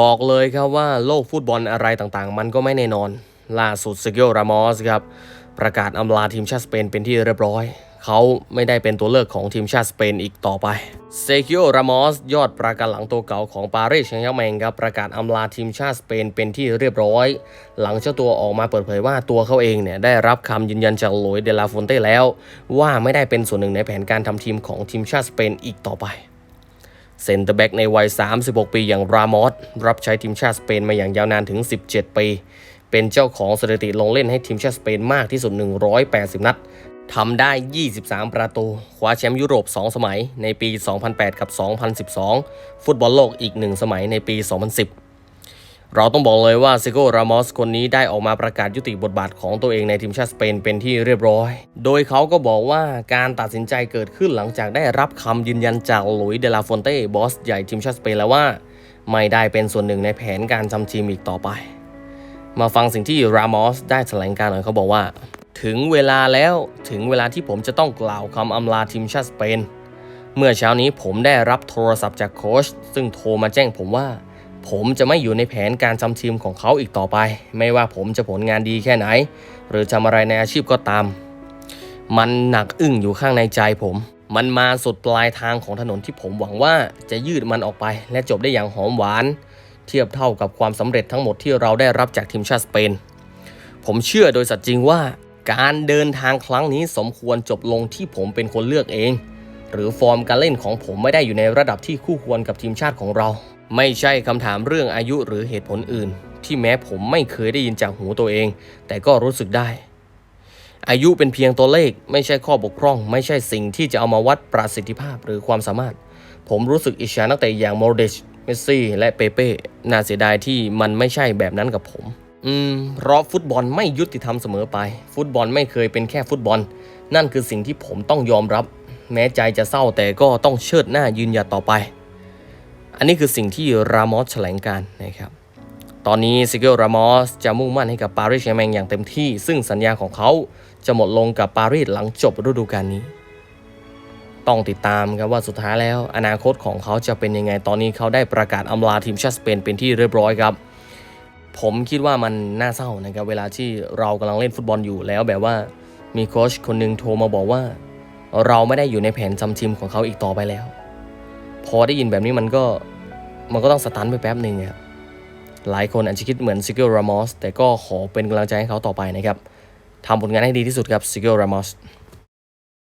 บอกเลยครับว่าโลกฟุตบอลอะไรต่างๆ มันก็ไม่แน่นอน ล่าสุดเซเกียรามอสครับ ประกาศอำลาทีมชาติสเปนเป็นที่เรียบร้อย เขาไม่ได้เป็นตัวเลือกของทีมชาติสเปนอีกต่อไปเซกิโอรามอสยอดประกันหลังตัวเก่าของปารีสแซงต์แชร์แมงครับประกาศอำลาทีมชาติสเปนเป็นที่เรียบร้อย หลังเจ้าตัวออกมาเปิดเผยว่าตัวเขาเองเนี่ยได้รับคำยืนยันจากหลุยเดลาฟอนเต้แล้ว ว่าไม่ได้เป็นส่วนหนึ่งในแผนการทำทีมของทีมชาติสเปนอีกต่อไป เซนเตอร์แบ็กในวัย 36 ปีอย่างรามอสรับใช้ทีมชาติสเปนมาอย่างยาวนานถึง 17 ปี เป็นเจ้าของสถิติลงเล่นให้ทีมชาติสเปนมากที่สุด 180 นัดทำได้ 23 ประตู คว้าแชมป์ยุโรป 2 สมัยในปี 2008 กับ 2012 ฟุตบอลโลกอีก 1 สมัยในปี 2010 เราต้องบอกเลยว่าซิโก้รามอสคนนี้ได้ออกมาประกาศยุติบทบาทของตัวเองในทีมชาติสเปนเป็นที่เรียบร้อย โดยเขาก็บอกว่าการตัดสินใจเกิดขึ้นหลังจากได้รับคำยืนยันจากหลุยส์เดลาฟอนเต้บอสใหญ่ทีมชาติสเปนแล้วว่า ไม่ได้เป็นส่วนหนึ่งในแผนการทำทีมอีกต่อไป มาฟังสิ่งที่รามอสได้แถลงการหน่อยเขาบอกว่า ถึงเวลาแล้วถึงเวลาที่ผมจะต้องกล่าวคำอำลาทีมชาติสเปน เมื่อเช้านี้ผมได้รับโทรศัพท์จากโค้ชซึ่งโทรมาแจ้งผมว่า ผมจะไม่อยู่ในแผนการทำทีมของเขาอีกต่อไป ไม่ว่าผมจะผลงานดีแค่ไหน หรือทำอะไรในอาชีพก็ตาม มันหนักอึ้งอยู่ข้างในใจผม มันมาสุดปลายทางของถนนที่ผมหวังว่าจะยืดมันออกไป และจบได้อย่างหอมหวาน เทียบเท่ากับความสำเร็จทั้งหมดที่เราได้รับจากทีมชาติสเปน ผมเชื่อโดยสัตย์จริงว่า การเดินทางครั้งนี้สมควรจบลงที่ผมเป็นคนเลือกเอง หรือฟอร์มการเล่นของผมไม่ได้อยู่ในระดับที่คู่ควรกับทีมชาติของเรา ไม่ใช่คำถามเรื่องอายุหรือเหตุผลอื่น ที่แม้ผมไม่เคยได้ยินจากหูตัวเอง แต่ก็รู้สึกได้ อายุเป็นเพียงตัวเลข ไม่ใช่ข้อบกพร่อง ไม่ใช่สิ่งที่จะเอามาวัดประสิทธิภาพหรือความสามารถ ผมรู้สึกอิจฉานักเตะอย่างโมเดชเมสซี่ และเปเป้น่าเสียดายที่มันไม่ใช่แบบนั้นกับผม อืมเพราะฟุตบอลไม่ยุติธรรมเสมอไป ฟุตบอลไม่เคยเป็นแค่ฟุตบอล นั่นคือสิ่งที่ผมต้องยอมรับ แม้ใจจะเศร้าแต่ก็ต้องเชิดหน้ายืนหยัดต่อไป อันนี้คือสิ่งที่รามอสแถลงการนะครับ ตอนนี้ซิเกลรามอสจะมุ่งมั่นให้กับปารีสแชร์แมงอย่างเต็มที่ ซึ่งสัญญาของเขาจะหมดลงกับปารีสหลังจบฤดูกาลนี้ ต้องติดตามครับว่าสุดท้ายแล้วอนาคตของเขาจะเป็นยังไง ตอนนี้เขาได้ประกาศอำลาทีมชาติสเปนเป็นที่เรียบร้อยครับ ผมคิดว่ามันน่าเศร้านะครับเวลาที่เรากำลังเล่นฟุตบอลอยู่แล้วแบบว่ามีโค้ชคนหนึ่งโทรมาบอกว่า เราไม่ได้อยู่ในแผนจำทีมของเขาอีกต่อไปแล้ว พอได้ยินแบบนี้มันก็มันก็ต้องสตันไปแป๊บหนึ่งครับหลายคนอาจจะคิดเหมือนซิเกลรามอสแต่ก็ขอเป็นกำลังใจให้เขาต่อไปนะครับทำผลงานให้ดีที่สุดครับซิเกลรามอส